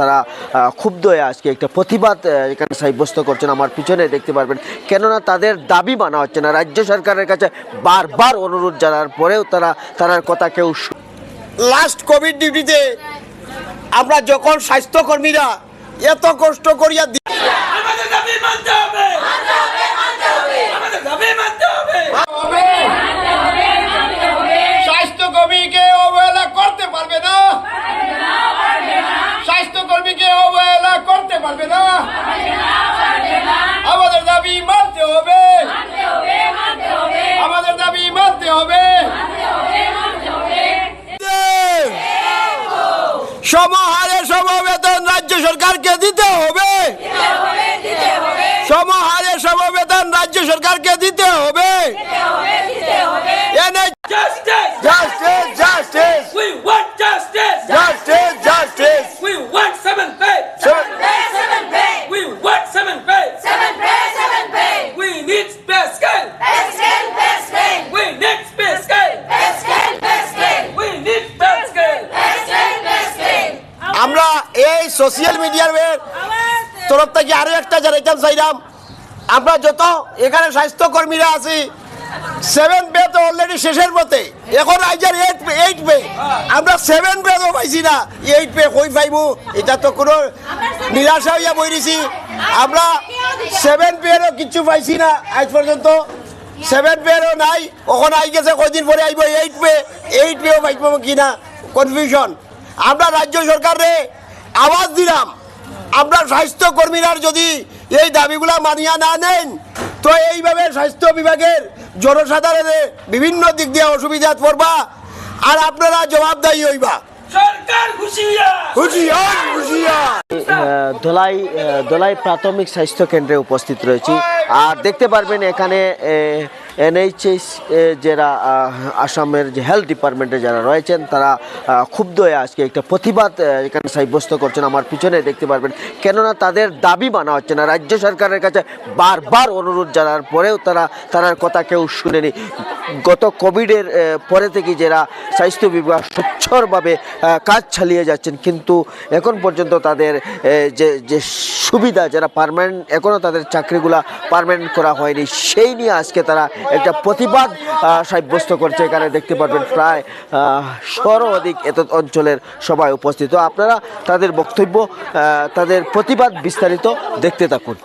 তারা ক্ষুব্ধ হয়ে আজকে একটা প্রতিবাদ এখানে সাব্যস্ত করছেন। আমার পিছনে দেখতে পারবেন। কেননা তাদের দাবি মানা হচ্ছে না। রাজ্য সরকারের কাছে বারবার অনুরোধ জানার পরেও তারা তার কথা কেউ লাস্ট কোভিড ডিউটিতে আমরা যখন স্বাস্থ্যকর্মীরা এত কষ্ট করিয়া সমাহারে সোশ্যাল মিডিয়ার তরফ থেকে আরও একটা জানাইতাম চাইলাম। আমরা যত এখানে স্বাস্থ্যকর্মীরা আছি সেভেন পে তো অলরেডি শেষের পথে। এখন আইজার এইট পে এইট পে আমরা সেভেন পে তো পাইছি না। এইট পে কই পাইবো? এটা তো কোনো নিরাশা হইয়া বইরিছি। আমরা সেভেন পেরও কিচ্ছু পাইছি না আজ পর্যন্ত। সেভেন পেরও নাই। ওখানে আই গেছে কদিন পরে আইব? এইট পে এইট পেও পাইব কিনা? কনফিউশন আমরা রাজ্য সরকারে আওয়াজ দিলাম। আমরা স্বাস্থ্যকর্মীরা যদি এই দাবিগুলো মানিয়া না নেন তো এইভাবে স্বাস্থ্য বিভাগের জনসাধারণের বিভিন্ন দিক দিয়ে অসুবিধা পড়বা আর আপনারা জবাবদায়ী হইবা। ধলাই ধলাই প্রাথমিক স্বাস্থ্য কেন্দ্রে উপস্থিত রয়েছি। আর দেখতে পারবেন এখানে এনএইচএস যারা আসামের যে হেলথ ডিপার্টমেন্টে যারা রয়েছেন, তারা ক্ষুব্ধ আজকে একটা প্রতিবাদ এখানে সাব্যস্ত করছেন। আমার পিছনে দেখতে পারবেন। কেননা তাদের দাবি মানা হচ্ছে না। রাজ্য সরকারের কাছে বারবার অনুরোধ জানার পরেও তারা তার কথা কেউ শুনেনি। গত কোভিডের পরে থেকে যারা স্বাস্থ্য বিভাগ স্বচ্ছরভাবে কাজ চালিয়ে যাচ্ছেন, কিন্তু এখন পর্যন্ত তাদের যে যে সুবিধা, যারা পারমানেন্ট এখনও তাদের চাকরিগুলা পারমানেন্ট করা হয়নি, সেই নিয়ে আজকে তারা একটা প্রতিবাদ সাব্যস্ত করছে এখানে দেখতে পারবেন প্রায় সর্বাধিক এত অঞ্চলের সবাই উপস্থিত। আপনারা তাদের বক্তব্য তাদের প্রতিবাদ বিস্তারিত দেখতে থাকুন।